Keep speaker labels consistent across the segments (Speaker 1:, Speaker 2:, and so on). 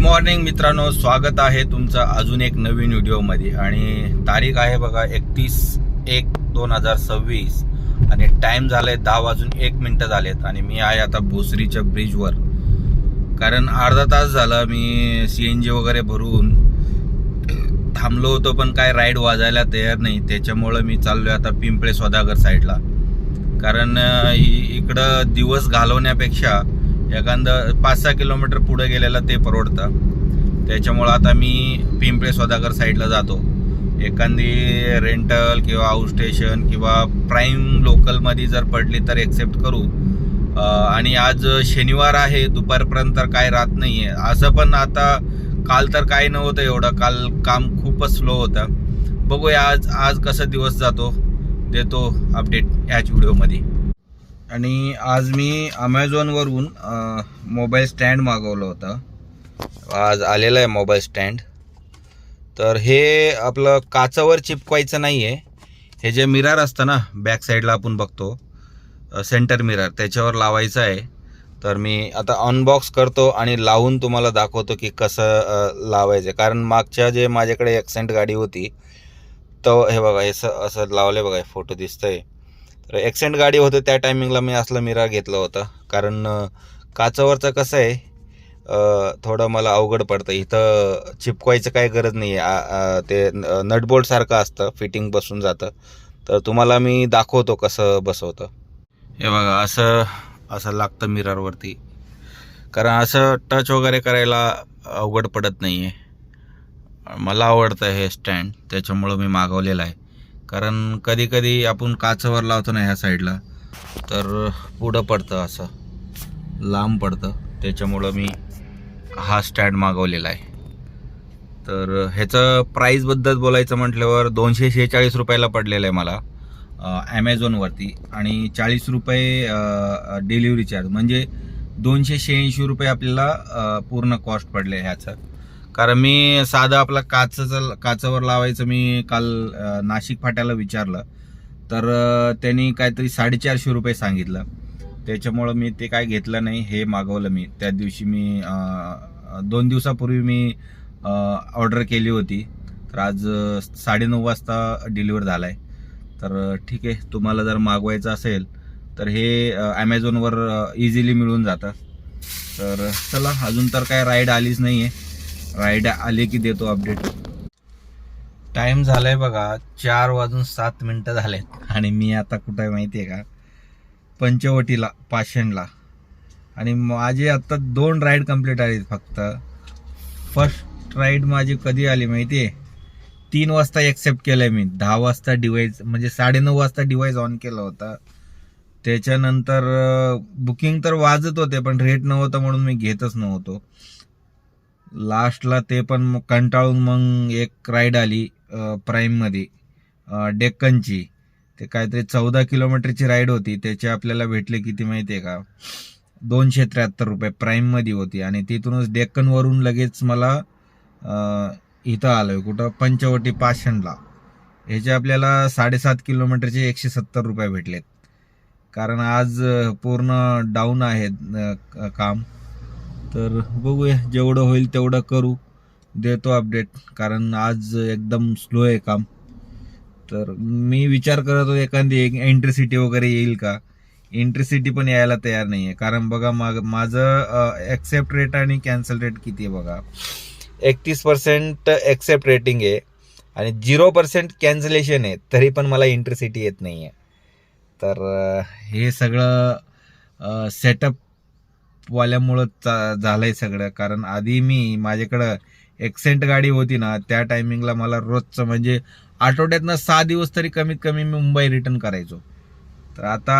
Speaker 1: Morning मित्रांनो. स्वागत आहे तुमचं अजून एक नवीन व्हिडिओमध्ये. आणि तारीख आहे बघा एकतीस एक दोन हजार सव्वीस. आणि टाइम झालाय दहा वाजून एक मिनटं झालेत. आणि मी आहे आता भोसरीच्या ब्रिजवर कारण अर्धा तास झाला मी सी एन जी वगैरे भरून थांबलो होतो पण काय राईड वाजायला तयार नाही. त्याच्यामुळं मी चाललोय आता पिंपळे सौदागर साईडला कारण इ- इकडं दिवस घालवण्यापेक्षा एखादं पाच सहा किलोमीटर पुढे गेलेलं ते परवडतं. त्याच्यामुळं आता मी पिंपळे सौदागर साईडला जातो. एखादी रेंटल किंवा आउट स्टेशन किंवा प्राईम लोकलमध्ये जर पडली तर एक्सेप्ट करू. आणि आज शनिवार आहे दुपारपर्यंत तर काय राहत नाही आहे असं पण आता काल तर काही नव्हतं एवढं. काल काम खूपच स्लो होतं. बघूया आज आज कसा दिवस जातो. देतो अपडेट ह्याच व्हिडिओमध्ये आणि आज मी अमेझॉनवरून मोबाईल स्टँड मागवलं होतं. आज आलेलं आहे मोबाईल स्टँड तर हे आपलं काचावर चिपकवायचं नाही आहे हे जे मिरार असतं ना बॅक साईडला आपण बघतो सेंटर मिरार त्याच्यावर लावायचं आहे. तर मी आता अनबॉक्स करतो आणि लावून तुम्हाला दाखवतो की कसं लावायचं कारण मागच्या जे माझ्याकडे ॲक्सेंट गाडी होती तो हे बघा हे असं असं लावले बघा फोटो दिसतंय. तर एक्सेंट गाडी होतं त्या टायमिंगला मी असलं मिरर घेतलं होतं. कारण काचावरचं कसं आहे थोडं मला अवघड पडतं. इथं चिपकवायचं काही गरज नाही आहे ते नटबोल्टसारखं असतं फिटिंग बसून जातं. तर तुम्हाला मी दाखवतो कसं बसवतं. हे बघा असं असं लागतं मिररवरती. कारण असं टच वगैरे करायला अवघड पडत नाही आहे मला आवडतं हे स्टँड त्याच्यामुळं मी मागवलेलं आहे. कारण कधी कधी आपण काचवर लावतो ना ह्या साईडला तर पुढं पडतं असं. लांब पडतं. त्याच्यामुळं मी हा स्टँड मागवलेला आहे. तर ह्याचं प्राईजबद्दल बोलायचं म्हटल्यावर दोनशे शेहेचाळीस रुपयाला पडलेलं आहे मला ॲमेझॉनवरती आणि चाळीस रुपये डिलिव्हरी चार्ज म्हणजे दोनशे शहाऐंशी रुपये आपल्याला पूर्ण कॉस्ट पडले ह्याचं. कारण मी साधं आपला काचचं काचावर लावायचं मी काल नाशिक फाट्याला विचारलं. तर त्यांनी काहीतरी साडेचारशे रुपये सांगितलं. त्याच्यामुळं मी ते काय घेतलं नाही हे मागवलं मी. त्या दिवशी मी दोन दिवसापूर्वी मी ऑर्डर केली होती. तर आज साडेनऊ वाजता डिलिव्हर झाला आहे तर ठीक आहे तुम्हाला जर मागवायचं असेल तर हे ॲमेझॉनवर इझिली मिळून जातं. तर चला अजून तर काय राईड आलीच नाही आहे राईड आले की देतो अपडेट टाइम झालाय बघा चार वाजून सात मिनटं झालेत. आणि मी आता कुठं आहे माहिती आहे का? पंचवटीला पाषाणला. आणि माझे आता दोन राईड कंप्लीट आली फक्त. फर्स्ट राईड माझी कधी आली माहिती आहे तीन वाजता एक्सेप्ट केलंय मी. दहा वाजता डिवाईज म्हणजे साडेनऊ वाजता डिवाईस ऑन केलं होता. त्याच्यानंतर बुकिंग तर वाजत होते पण रेट नव्हतं म्हणून मी घेतच नव्हतो. लास्टला ते पण कंटाळून मग एक राईड आली प्राईममध्ये डेक्कनची. ते काहीतरी चौदा किलोमीटरची राईड होती. त्याचे आपल्याला भेटले किती माहिती आहे का? दोनशे त्र्याहत्तर रुपये प्राईममध्ये होती. आणि तिथूनच डेक्कनवरून लगेच मला इथं इथं आलोय. कुठं? पंचवटी पाषणला. ह्याचे आपल्याला साडेसात किलोमीटरचे एकशे सत्तर रुपये भेटलेत. कारण आज पूर्ण डाऊन आहे काम. तर बघूया जेवढं होईल तेवढं करू. देतो अपडेट कारण आज एकदम स्लो आहे काम. तर मी विचार करत होतो एखादी एंट्री सिटी वगैरे येईल का? एंट्री सिटी पण यायला तयार नाही आहे कारण बघा माग माझं ॲक्सेप्ट रेट आणि कॅन्सल रेट किती आहे बघा? एकतीस पर्सेंट ॲक्सेप्ट रेटिंग आहे आणि झिरो पर्सेंट कॅन्सलेशन आहे. तरी पण मला एंट्री सिटी येत नाही आहे तर हे सगळं सेटअप वाल्यामुळं चा झालंय सगळं. कारण आधी मी माझ्याकडं एक्सेंट गाडी होती ना त्या टायमिंगला मला रोजचं म्हणजे आठवड्यातनं सहा दिवस तरी कमीत कमी मी मुंबई रिटर्न करायचो. तर आता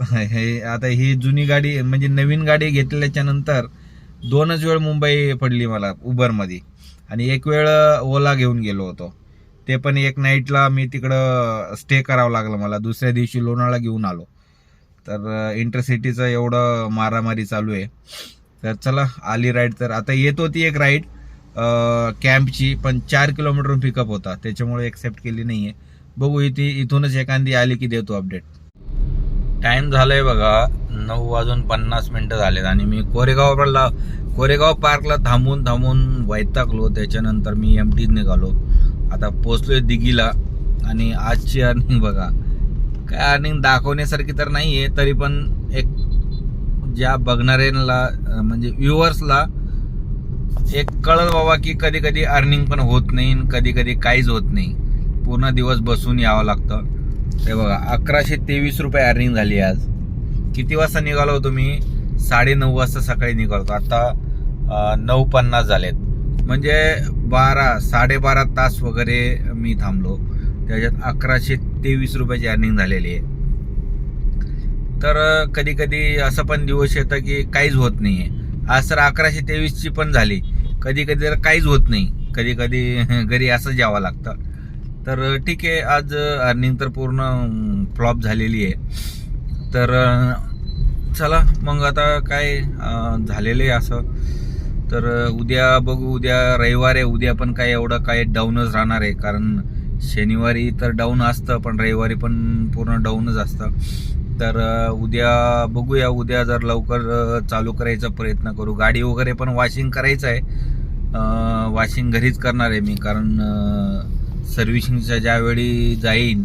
Speaker 1: हे आता ही जुनी गाडी म्हणजे नवीन गाडी घेतल्याच्या नंतर दोनच वेळ मुंबई पडली मला उबरमध्ये. आणि एक वेळ ओला घेऊन गेलो होतो. ते पण एक नाईटला मी तिकडं स्टे करावं लागलं मला. दुसऱ्या दिवशी लोणाळा घेऊन आलो. तर इंटरसिटीचं एवढं मारामारी चालू आहे. तर चला आली राईड तर. आता येत होती एक राईड कॅम्पची पण चार किलोमीटर पिकअप होता. त्याच्यामुळे एक्सेप्ट केली नाही आहे बघू इथे इथूनच एखादी आली की देतो अपडेट टाइम झालाय बघा नऊ वाजून पन्नास मिनिटं झालेत. आणि मी कोरेगावला कोरेगाव पार्कला थांबून थांबून वैतागलो. त्याच्यानंतर मी एम टीत निघालो. आता पोचलोय दिघीला. आणि आजची आणि बघा काय अर्निंग दाखवण्यासारखी तर नाही आहे तरी पण एक ज्या बघणाऱ्यांना म्हणजे व्ह्युअर्सला एक कळल बाबा की कधी कधी अर्निंग पण होत नाही कधी कधी काहीच होत नाही. पूर्ण दिवस बसून यावं लागतं. ते बघा अकराशे तेवीस रुपये अर्निंग झाली आज. किती वाजता निघालो होतो मी साडे नऊ वाजता सकाळी निघालो आता नऊ पन्नास झालेत. म्हणजे बारा साडेबारा तास वगैरे मी थांबलो. त्याच्यात अकराशे तेवीस रुपयाची अर्निंग झालेली आहे. तर कधी कधी असं पण दिवस येतं की काहीच होत नाही आहे आज तर अकराशे तेवीसची पण झाली. कधी कधी तर काहीच होत नाही. कधी कधी घरी असंच जावं लागतं. तर ठीक आहे. आज अर्निंग तर पूर्ण फ्लॉप झालेली आहे. तर चला मग आता काय झालेलं आहे असं. तर उद्या बघू. उद्या रविवार आहे. उद्या पण काय एवढं काय डाऊनच राहणार आहे. कारण शनिवारी तर डाऊन असतं पण रविवारी पण पूर्ण डाऊनच असतं. तर उद्या बघूया उद्या जर लवकर चालू करायचा प्रयत्न करू. गाडी वगैरे पण वॉशिंग करायचं आहे. वॉशिंग घरीच करणार आहे मी कारण सर्व्हिसिंगच्या ज्यावेळी जाईन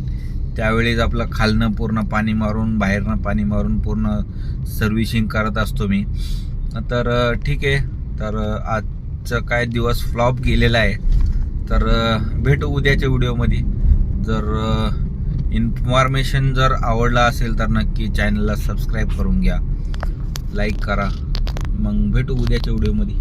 Speaker 1: त्यावेळीच आपलं खालनं पूर्ण पाणी मारून बाहेरनं पाणी मारून पूर्ण सर्व्हिसिंग करत असतो मी. तर ठीक आहे. तर आजचं काय दिवस फ्लॉप गेलेला आहे. तर भेटू उद्याच्या व्हिडिओमध्ये. जर इन्फॉर्मेशन जर आवडला असेल तर नक्की चॅनलला सबस्क्राईब करून घ्या. लाईक करा. मग भेटू उद्याच्या व्हिडिओमध्ये.